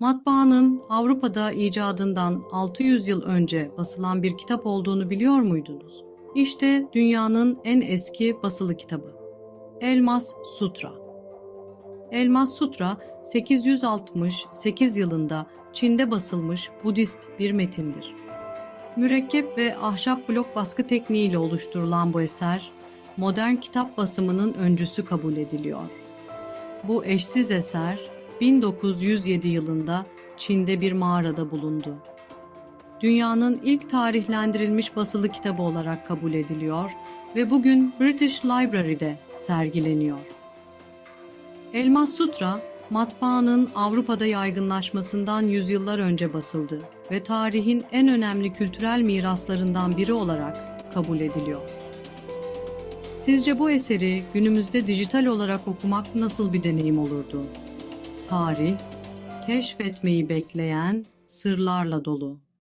Matbaanın Avrupa'da icadından 600 yıl önce basılan bir kitap olduğunu biliyor muydunuz? İşte dünyanın en eski basılı kitabı. Elmas Sutra. Elmas Sutra 868 yılında Çin'de basılmış Budist bir metindir. Mürekkep ve ahşap blok baskı tekniğiyle oluşturulan bu eser, modern kitap basımının öncüsü kabul ediliyor. Bu eşsiz eser 1907 yılında Çin'de bir mağarada bulundu. Dünyanın ilk tarihlendirilmiş basılı kitabı olarak kabul ediliyor ve bugün British Library'de sergileniyor. Elmas Sutra, matbaanın Avrupa'da yaygınlaşmasından yüzyıllar önce basıldı ve tarihin en önemli kültürel miraslarından biri olarak kabul ediliyor. Sizce bu eseri günümüzde dijital olarak okumak nasıl bir deneyim olurdu? Tarih, keşfetmeyi bekleyen sırlarla dolu.